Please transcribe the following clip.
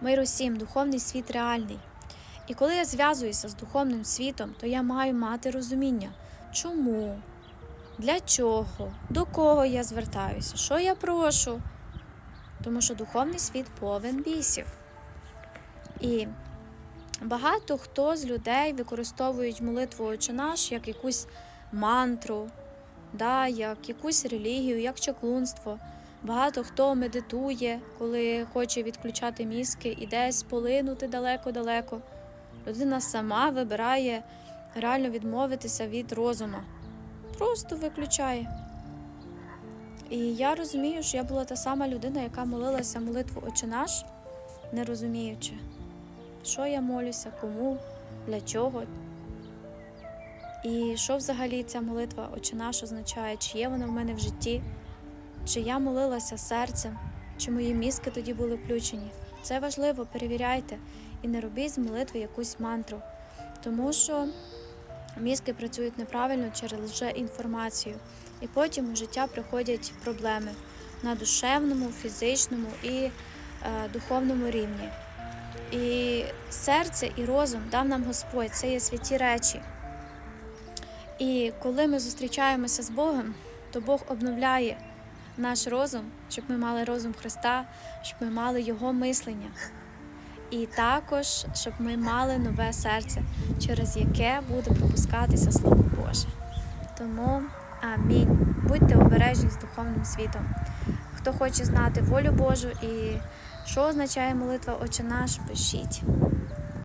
Мир усім, духовний світ реальний. І коли я зв'язуюся з духовним світом, то я маю мати розуміння, чому, для чого, до кого я звертаюся, що я прошу. Тому що духовний світ повен бісів. І багато хто з людей використовують молитву «Отче наш як якусь мантру, да, як якусь релігію, як чаклунство. Багато хто медитує, коли хоче відключати мізки і десь полинути далеко-далеко. Людина сама вибирає реально відмовитися від розуму. Просто виключає. І я розумію, що я була та сама людина, яка молилася молитву «Отче наш, не розуміючи, що я молюся, кому, для чого. І що взагалі ця молитва «Отче наш» означає, чи є вона в мене в житті, чи я молилася серцем, чи мої мізки тоді були включені. Це важливо, перевіряйте і не робіть з молитви якусь мантру, тому що мізки працюють неправильно через лжеінформацію, і потім у життя приходять проблеми на душевному, фізичному і е, духовному рівні. І серце і розум дав нам Господь, це є святі речі. І коли ми зустрічаємося з Богом, то Бог обновляє наш розум, щоб ми мали розум Христа, щоб ми мали Його мислення. І також, щоб ми мали нове серце, через яке буде пропускатися Слово Боже. Тому амінь. Будьте обережні з духовним світом. Хто хоче знати волю Божу і що означає молитва Отче наш, пишіть.